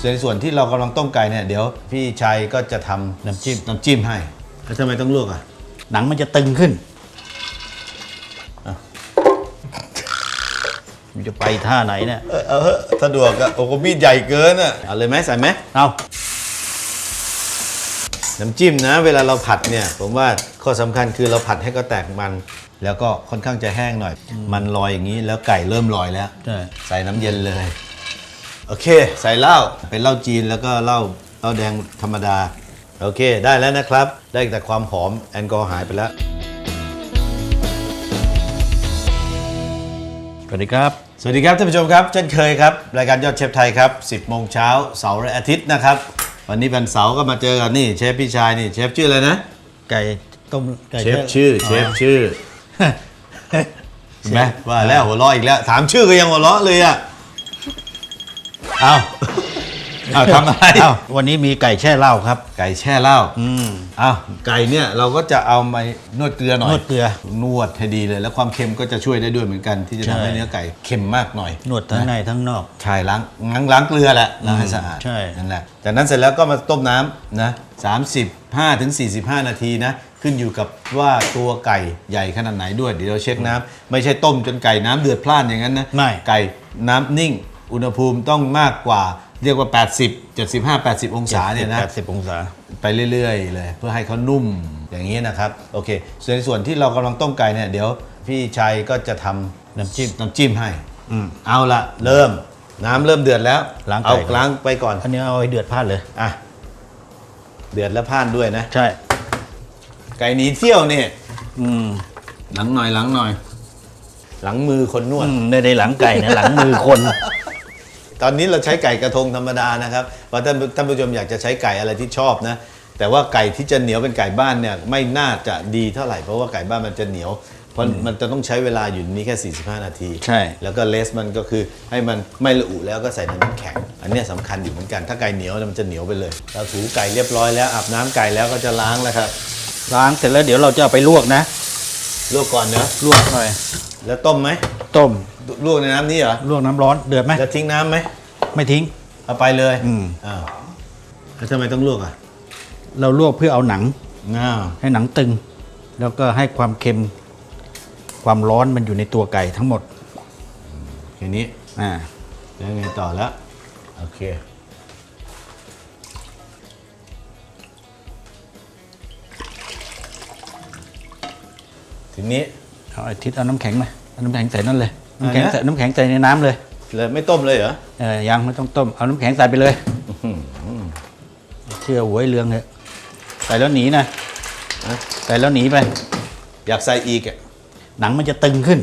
ส่วนในส่วนที่เรากำลังต้มไก่เนี่ยเดี๋ยวพี่ชัยก็จะทำน้ำจิ้มน้ำจิ้มให้ แล้วทำไมต้องลวกอะ หนังมันจะตึงขึ้นอะมันจะไปท่าไหนเนี่ยเออเอาเถอะสะดวกอะโอ้โหมีดใหญ่เกินอะเอาเลยไหมใส่ไหมเอาน้ำจิ้มนะ เวลาเราผัดเนี่ย ผมว่าข้อสำคัญคือเราผัดให้ก็แตกมัน แล้วก็ค่อนข้างจะแห้งหน่อย มันลอยอย่างนี้แล้วไก่เริ่มลอยแล้วใช่ใส่น้ำเย็นเลย โอเค ใส่เหล้าเป็นเหล้าจีนแล้วก็เหล้าเหล้าแดงธรรมดา โอเค ได้แล้วนะครับ ได้แต่ความหอมแอลกอฮอล์หายไปแล้วสวัสดีครับ สวัสดีครับท่านผู้ชมครับ เช่นเคยครับ รายการยอดเชฟไทยครับ 10 โมงเช้าเสาร์และอาทิตย์นะครับ วันนี้วันเสาร์ก็มาเจอกันนี่เชฟพี่ชายนี่เชฟชื่ออะไรนะ ไก่ต้มไก่เชฟชื่อเชฟชื่อเห็นไหมว่าแล้วหัวเราะอีกแล้วถามชื่อก็ยังหัวเราะเลยอะ เอาเอาทำอะไรเอ้าวันนี้มีไก่แช่เหล้าครับ ไก่แช่เหล้าอืมเอาไก่เนี่ยเราก็จะเอามานวดเกลือหน่อยนวดเกลือนวดให้ดีเลย แล้วความเค็มก็จะช่วยได้ด้วยเหมือนกัน ที่จะใช่ทำให้เนื้อไก่เค็มมากหน่อยนวดทั้งในทั้งนอกใช่ล้างล้างล้างเกลือแหละล้างให้สะอาดใช่นั่นแหละจากนั้นเสร็จแล้วก็มาต้มน้ำนะ35ถึง45นาทีนะขึ้นอยู่กับว่าตัวไก่ใหญ่ขนาดไหนด้วยเดี๋ยวเราเช็คน้ำไม่ใช่ต้มจนไก่น้ำเดือดพล่านอย่างนั้นนะไม่ไก่น้ำนิ่ง อุณหภูมิต้องมากกว่าเรียกว่า 80 75 80 องศาเนี่ยนะแปดสิบองศา ไปเรื่อยๆ เลย เพื่อให้เขานุ่มอย่างนี้นะครับโอเค ส่วนในส่วนที่เรากำลังต้มไก่เนี่ยเดี๋ยวพี่ชัยก็จะทำน้ำจิ้มน้ำจิ้มให้อืมเอาละเริ่มน้ำเริ่มเดือดแล้วล้างไก่เอาก่อน ล้างไปก่อนอันนี้เอาไว้เดือดพลาดเลย อะเดือดแล้วพ่านด้วยนะ ใช่ ไก่หนีเที่ยวนี่อืมหลังหน่อยหลังหน่อย หลังมือคนนวด อืมในในหลังไก่นะหลังมือคน ตอนนี้เราใช้ไก่กระทงธรรมดานะครับว่าท่านท่านผู้ชมอยากจะใช้ไก่อะไรที่ชอบนะ แต่ว่าไก่ที่จะเหนียวเป็นไก่บ้านเนี่ยไม่น่าจะดีเท่าไหร่เพราะว่าไก่บ้านมันจะเหนียว เพราะมันจะต้องใช้เวลาอยู่นี้แค่ 45 นาที ใช่ แล้วก็เลสมันก็คือให้มันไม่ระอุแล้วก็ใส่น้ำแข็ง อันเนี้ยสำคัญอยู่เหมือนกันถ้าไก่เหนียวเนี่ยมันจะเหนียวไปเลยเราถูไก่เรียบร้อยแล้วอาบน้ำไก่แล้วก็จะล้างแล้วครับล้างเสร็จแล้วเดี๋ยวเราจะเอาไปลวกนะลวกก่อนเนอะลวกหน่อยแล้วต้มไหมต้ม ลวกในน้ำนี้เหรอลวกน้ำร้อนเดือดไหมแล้วทิ้งน้ำไหมไม่ทิ้ง เอาไปเลยอืม อ้าวแล้วทำไมต้องลวกอะเราลวกเพื่อเอาหนัง อ้าวให้หนังตึง แล้วก็ให้ความเค็ม ความร้อนมันอยู่ในตัวไก่ทั้งหมดแค่นี้อ่าแล้วไงต่อแล้วโอเค ทีนี้เอาไอ้ทิศเอาน้ำแข็งมาเอาน้ำแข็งใส่นั่นเลย น้ำแข็งอะไรนะใส่น้ำแข็งใส่ในน้ำเลยเลยไม่ต้มเลยเหรอเออยังไม่ต้องต้มเอาน้ำแข็งใส่ไปเลยเชื่อหวยเรืองเถอะใส่แล้วหนีนะฮะใส่แล้วหนีไป อยากใส่อีกอะหนังมันจะตึงขึ้น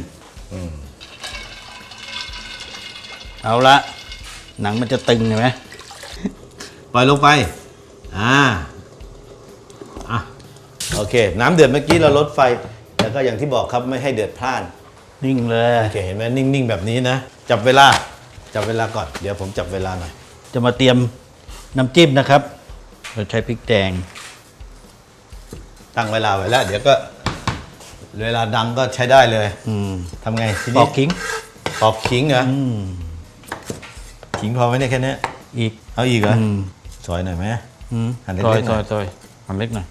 เอาละหนังมันจะตึงเห็นไหมปล่อยลงไป อ่า อะ โอเค น้ำเดือดเมื่อกี้เราลดไฟ แล้วก็อย่างที่บอกครับไม่ให้เดือดพล่าน นิ่งเลย โอเคเห็นไหมนิ่งๆแบบนี้นะ จับเวลา จับเวลาก่อน เดี๋ยวผมจับเวลาหน่อย จะมาเตรียมน้ำจิ้มนะครับ เราใช้พริกแดง ตั้งเวลาไว้แล้ว เดี๋ยวก็ เวลาดังก็ใช้ได้เลย อืมทำไงทีปนี้อกขิงปอกขิงเหรออืมขิงพอไหมเนี่ยแค่เนี้ยอีกเอาอีกเหรออืมซอยหน่อยไหม อืมหั่นเล็ซอยกๆหซน่ออย ยซอยหั่นเล็กหน่อย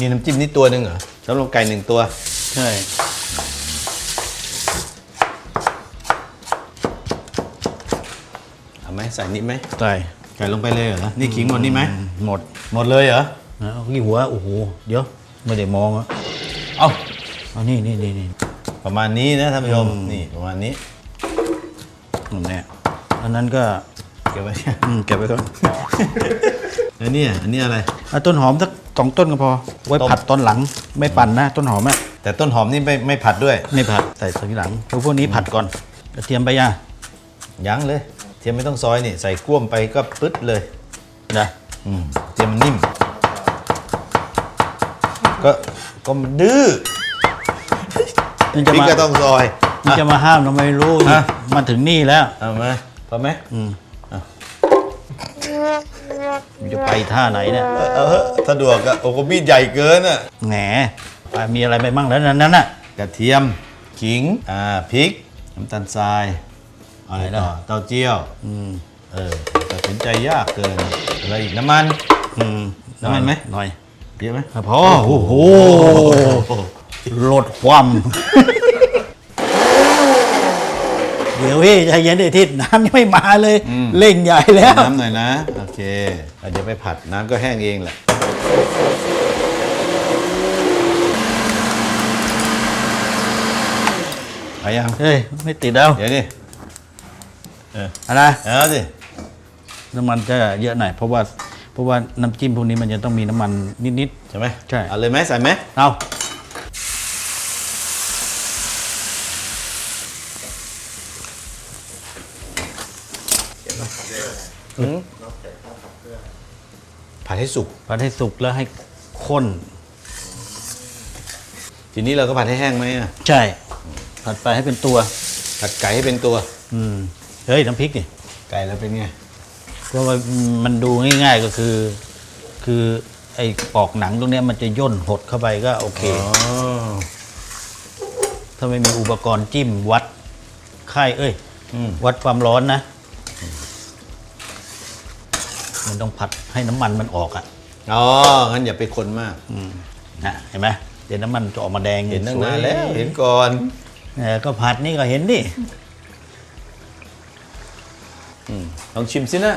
มีน้ำจิ้มนี่ตัวหนึ่งเหรอสำหรับไก่หนึ่งตัว ใช่ เอาไหมใส่นิดไหมใส่ใส่ลงไปเลยเหรอ นี่ขิงหมดนี่ไหม หมดหมดเลยเหรอนะเอากี่หัว โอ้โห เดี๋ยว ไม่ได้มองอะ เอาเอานี่นี่นี่นี่ประมาณนี้นะท่านผู้ชม นี่ประมาณนี้นั่นแหละอันนั้นก็ เก็บไว้เนี่ยอืมเก็บไว้ก่อน แล้วเนี่ยอันนี้อะไร เอาต้นหอมสัก สองต้นก็พอ ไว้ต้ม ผัดตอนหลังไม่ปั่นนะ ต้นหอมอะแต่ต้นหอมนี่ไม่ไม่ผัดด้วย ไม่ผัดใส่ทีหลังเพราะพวกนี้ผัดก่อนกระเทียมไปย่ายั้งเลย เทียมไม่ต้องซอยนี่ ใส่ก้วมไปก็ปึ๊ดเลยนะอืมเทียมมันนิ่ม ก็ก็มันดื้อมันจะพริกมาก็ต้องซอย มันจะอะมาห้ามเราไม่รู้ฮะ มาถึงนี่แล้ว เอามาพอไหมอืมอะมันจะ ไปท่าไหนเนี่ยเออเอาเถอะสะดวกอะโอ้โหมีดใหญ่เกินอะแหมไปมีอะไรไปบ้างแล้วนั้นน่ะกระเทียมขิงอ่าพริกน้ำตาลทรายเอาอะไรไหนต่อล่ะเต้าเจี้ยวอืมเออตัดสินใจยากเกินอะไรอีกน้ำมันอืมน้ำมันไหมหน่อยเยอะไหมอะพอโอ้โหลดความ เดี๋ยวพี่ใจเย็นดิทิศน้ำยังไม่มาเลยเร่งใหญ่แล้วน้ำหน่อยนะ โอเคแล้วเดี๋ยวไปผัดน้ำก็แห้งเองแหละ ไปยัง เฮ้ยไม่ติดแล้วเดี๋ยวดิอะไรเอาสิน้ำมันจะเยอะหน่อยเพราะว่าเพราะว่าน้ำจิ้มพวกนี้มันจะต้องมีน้ำมันนิด ใช่ไหมใช่ เอาเลยไหมใส่ไหมๆเอา ผัดให้สุก ผัดให้สุกแล้วให้ข้น ทีนี้เราก็ผัดให้แห้งไหมอะใช่ ผัดไปให้เป็นตัว ผัดไก่ให้เป็นตัว อืมเฮ้ยน้ำพริกนี่ไก่แล้วเป็นไงเพราะว่ามันดูง่าย ๆก็คือ คือไอ้ปอกหนังตรงเนี้ยมันจะย่นหดเข้าไปก็โอเคอ๋อถ้าไม่มีอุปกรณ์จิ้มวัดไข้เอ้ย อืม วัดความร้อนนะ มันต้องผัดให้น้ำมันมันออกอะอ๋องั้นอย่าไปคนมากอืมนะเห็นไหมเดี๋ยวน้ำมันจะออกมาแดงเห็นตั้งสยนานแล้วเห็นก่อนเออก็ผัดนี่ก็เห็นดิลองชิมสินะ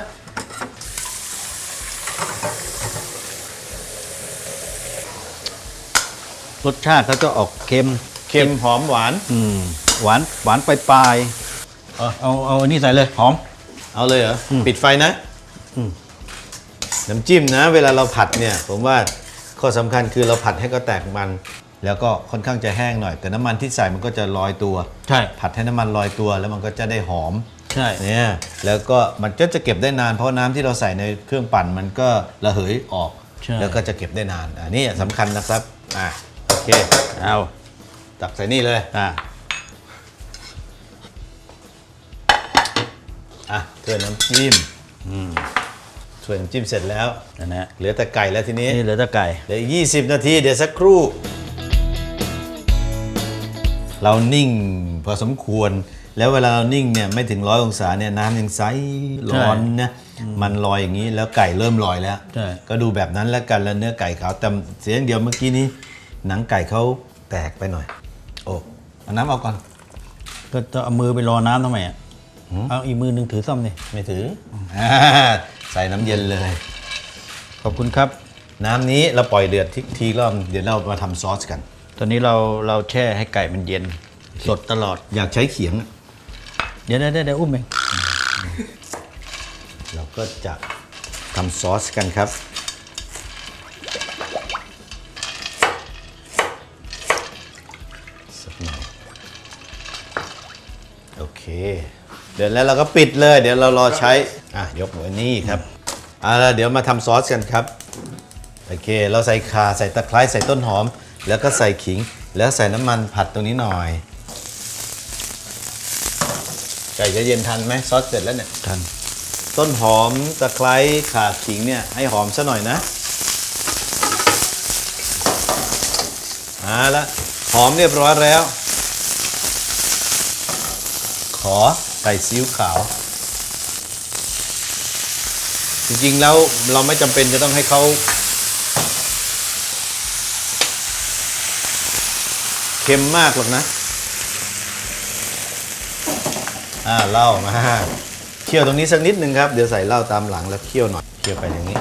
รสชาติเขาจะออกเค็มเค็มหอมหวาน อืมหวานหวานปลายๆเอาเอาเอาอันนี้ใส่เลยหอม เอาเลยเหรออมปิดไฟนะอืม น้ำจิ้มนะ เวลาเราผัดเนี่ยผมว่าข้อสำคัญคือเราผัดให้ก็แตกมัน แล้วก็ค่อนข้างจะแห้งหน่อย แต่น้ำมันที่ใส่มันก็จะลอยตัว ใช่ ผัดให้น้ำมันลอยตัวแล้วมันก็จะได้หอมใช่เนี่ยแล้วก็มันก็จะเก็บได้นานเพราะน้ำที่เราใส่ในเครื่องปั่นมันก็ระเหยออก ใช่ แล้วก็จะเก็บได้นานอันนี้สำคัญนะครับอะโอเคเอาตักใส่นี่เลยอ่าอะถ้วยน้ำจิ้มอืม ถ้วยน้ำจิ้มเสร็จแล้วนั่นนะเหลือแต่ไก่แล้วทีนี้นี่เหลือแต่ไก่เดี๋ยวอีก20 นาที เดี๋ยวสักครู่ เรานิ่งพอสมควร แล้วเวลาเรานิ่งเนี่ยไม่ถึงร้อยองศาเนี่ยน้ำยังใสร้อนนะมันลอยอย่างนี้แล้วไก่เริ่มลอยแล้ว ใช่ ก็ดูแบบนั้นแล้วกันแล้วเนื้อไก่ขาวแต่เสียอย่างเดียวเมื่อกี้นี้ หนังไก่เขาแตกไปหน่อย โอ้เอาน้ำเอาก่อน ก็จะเอามือไปรอน้ำทำไมอะเอาอีกมือหนึ่งถือซ่อมนี่ไม่ถืออ่า ใส่น้ำเย็นเลย ขอบคุณครับ น้ำนี้เราปล่อยเดือดทีทีรอบเดี๋ยวเรามาทำซอสกัน ตอนนี้เราเราแช่ให้ไก่มันเย็น สดตลอด อยากใช้เขียงอะเดี๋ยวเดี๋ยวเดี๋ยวอุ้มเองเราก็จะทำซอสกันครับ สักหน่อยโอเค เดี๋ยวแล้วเราก็ปิดเลย เดี๋ยวเรารอใช้ อะยกหัวนี่ครับอ่าเดี๋ยวมาทำซอสกันครับโอเค เราใส่ข่าใส่ตะไคร้ใส่ต้นหอม แล้วก็ใส่ขิง แล้วใส่น้ำมันผัดตรงนี้หน่อยไก่จะเย็นทันไหมซอสเสร็จแล้วเนี่ยทันต้นหอมตะไคร้ข่าขิงเนี่ยให้หอมซะหน่อยนะเอาละหอมเรียบร้อยแล้ว ขอใส่ซีอิ๊วขาวจ ริงๆแล้วเราไม่จำเป็นจะต้องให้เขาเค็มมากหรอกนะ อ่าเหล้ามาเคี่ยวตรงนี้สักนิดนึงครับ เดี๋ยวใส่เหล้าตามหลังแล้วเคี่ยวหน่อย เคี่ยวไปอย่างนี้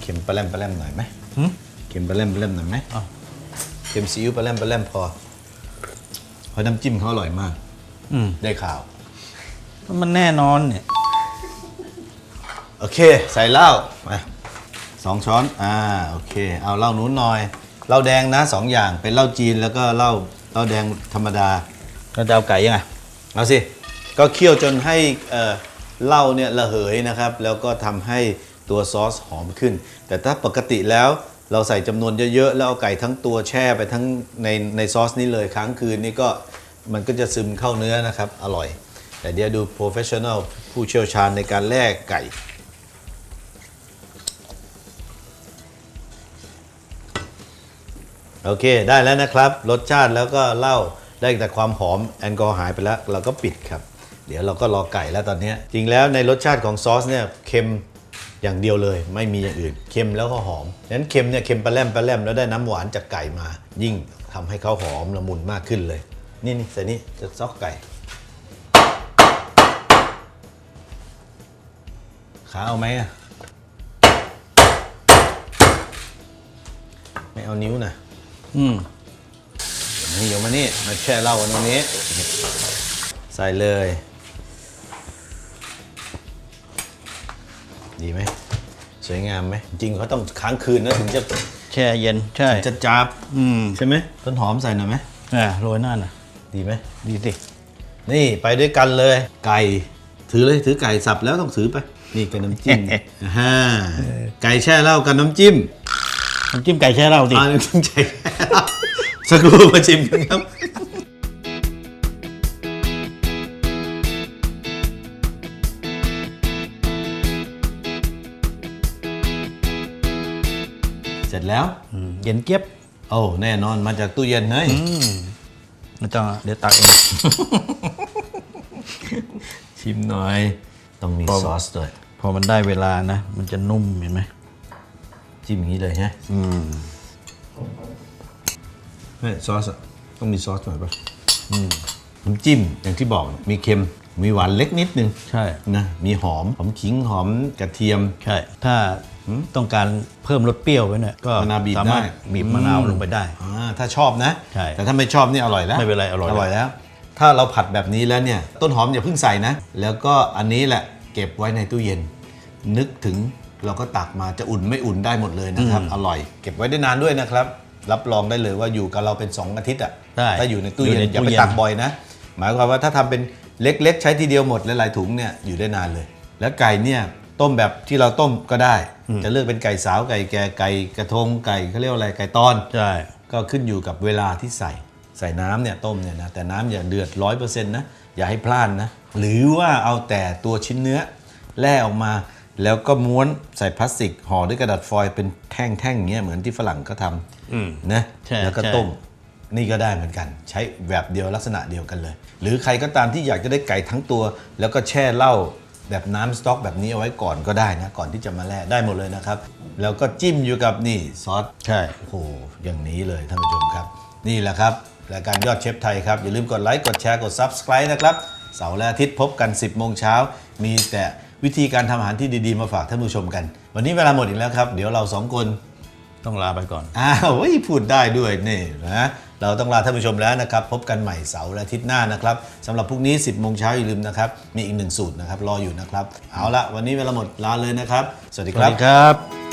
เค็มปลาแรมปลาแรมหน่อยไหมหึเค็มปลาแรมปลาแรมหน่อยไหมอ้าวเค็มซีอิ๊วปลาแรมปลาแรมพอ เพราะน้ำจิ้มเขาอร่อยมากอืมได้ข่าว มันแน่นอนเนี่ย โอเค ใส่เหล้ามาสองช้อน อ่า โอเค เอาเหล้านู้นหน่อย เหล้าแดงนะสองอย่าง เป็นเหล้าจีนแล้วก็เหล้า เหล้าแดงธรรมดาเราจะเอาไก่ยังไง เอาสิ ก็เคี่ยวจนให้เอ่อเหล้าเนี่ยระเหยนะครับ แล้วก็ทำให้ตัวซอสหอมขึ้น แต่ถ้าปกติแล้วเราใส่จำนวนเยอะๆ แล้วเอาไก่ทั้งตัวแช่ไปทั้งในในซอสนี้เลยค้างคืนนี่ก็มันก็จะซึมเข้าเนื้อนะครับ อร่อย แต่เดี๋ยวดูโปรเฟชชั่น a ลผู้เชี่ยวชาญในการแล่ไก่ โอเค ได้แล้วนะครับ รสชาติแล้วก็เหล้าได้แต่ความหอมแอลกอฮอล์หายไปแล้ว เราก็ปิดครับ เดี๋ยวเราก็รอไก่แล้วตอนนี้ จริงแล้วในรสชาติของซอสเนี่ยเค็มอย่างเดียวเลย ไม่มีอย่างอื่น เค็มแล้วก็หอมนั้นเค็มเนี่ยเค็มปลาแรมปลาแรมแล้วได้น้ำหวานจากไก่มา ยิ่งทำให้เขาหอมละมุนมากขึ้นเลย นี่นี่ใส่นี่จะซอกไก่ขาเอาไหมอะไม่เอานิ้วนะ อืมนี่เดี๋ยวมานี่มาแช่เหล้ากันตรงนี้ ใส่เลย ดีไหมสวยงามไหมจริงเขาต้องค้างคืนนะถึงจะแช่เย็นใช่จะจับอืมใช่ไหมต้นหอมใส่หน่อยไหมอ่าโรยหน้าน่ะดีไหมดีสินี่ไปด้วยกันเลย ไก่ถือเลยถือไก่สับแล้วต้องถือไป นี่กับน้ำจิ้มอ่าฮะไก่แช่เหล้ากับน้ำจิ้ม น้ำจิ้มไก่แช่เหล้าสิอ่าน้ำจิ้มไก่แช่เหล้าสักครู่มาชิมกันครับเสร็จแล้วอืมเย็นเจี๊ยบโอ้แน่นอนมาจากตู้เย็นเฮ้ยไม่ต้องเดี๋ยวตักเอง ชิมหน่อย ต้องมีพอ ซอสด้วย พอมันได้เวลานะ มันจะนุ่มเห็นไหม จิ้มอย่างนี้เลยฮะอืมเฮ้ยซอสอะต้องมีซอสหน่อยป่ะน้ำจิ้มอย่างที่บอกมีเค็มมีหวานเล็กนิดนึงใช่นะมีหอมหอมขิงหอมกระเทียม ใช่ ถ้าต้องการเพิ่มรสเปรี้ยวไว้เนี่ยก็มะนาวบีบสามารถได้บีบมะนาวลงไปได้อ่าถ้าชอบนะใช่แต่ถ้าไม่ชอบนี่อร่อยแล้วไม่เป็นไรอร่อยอร่อยแล้ว ถ้าเราผัดแบบนี้แล้วเนี่ยต้นหอมอย่าเพิ่งใส่นะ แล้วก็อันนี้แหละเก็บไว้ในตู้เย็น นึกถึง เราก็ตักมาจะอุ่นไม่อุ่นได้หมดเลยนะครับ อร่อย เก็บไว้ได้นานด้วยนะครับ รับรองได้เลยว่าอยู่กับเราเป็น 2 อาทิตย์อะได้ถ้าอยู่ในตู้เย็นอยู่ในอย่าตู้ไปเย็น ตักบ่อยนะ หมายความว่าถ้าทำเป็นเล็กๆ ใช้ทีเดียวหมดหลายๆถุงเนี่ยอยู่ได้นานเลย แล้วไก่เนี่ยต้มแบบที่เราต้มก็ได้ จะเลือกเป็นไก่สาวไก่แก่ไก่กระทงไก่เขาเรียกว่าอะไรไก่ตอน ใช่ ก็ขึ้นอยู่กับเวลาที่ใส่ใส่น้ำเนี่ยต้มเนี่ยนะแต่น้ำอย่าเดือดร้อยเปอร์เซ็นต์นะ อย่าให้พลาดนะ หรือว่าเอาแต่ตัวชิ้นเนื้อแล่ออกมา แล้วก็ม้วนใส่พลาสติกห่อด้วยกระดาษฟอยล์เป็นแท่งๆอย่างเงี้ยเหมือนที่ฝรั่งก็ทอืมำนะใช่แล้วก็ใช่ ต้ม นี่ก็ได้เหมือนกัน ใช้แบบเดียวลักษณะเดียวกันเลย หรือใครก็ตามที่อยากจะได้ไก่ทั้งตัว แล้วก็แช่เหล้าแบบน้ำสต๊อกแบบนี้เอาไว้ก่อนก็ได้นะ ก่อนที่จะมาแล่ได้หมดเลยนะครับ แล้วก็จิ้มอยู่กับนี่ซอส ใช่ โอ้โห อย่างนี้เลยท่านผู้ชมครับ นี่แหละครับ รายการยอดเชฟไทยครับ อย่าลืมกดไลค์ กดแชร์ กด Subscribe นะครับ เสาร์และอาทิตย์พบกัน 10 โมงเช้า มีแต่ วิธีการทำอาหารที่ดีๆมาฝากท่านผู้ชมกัน วันนี้เวลาหมดอีกแล้วครับ เดี๋ยวเราสองคนต้องลาไปก่อน อ้าวเฮ้ยพูดได้ด้วยนี่นะเราต้องลาท่านผู้ชมแล้วนะครับ พบกันใหม่เสาร์และอาทิตย์หน้านะครับสำหรับพรุ่งนี้ 10โมงเช้าอย่าลืมนะครับ มีอีกหนึ่งสูตรนะครับรออยู่นะครับ เอาละวันนี้เวลาหมดลาเลยนะครับ สวัสดีสควัสรับดีครับ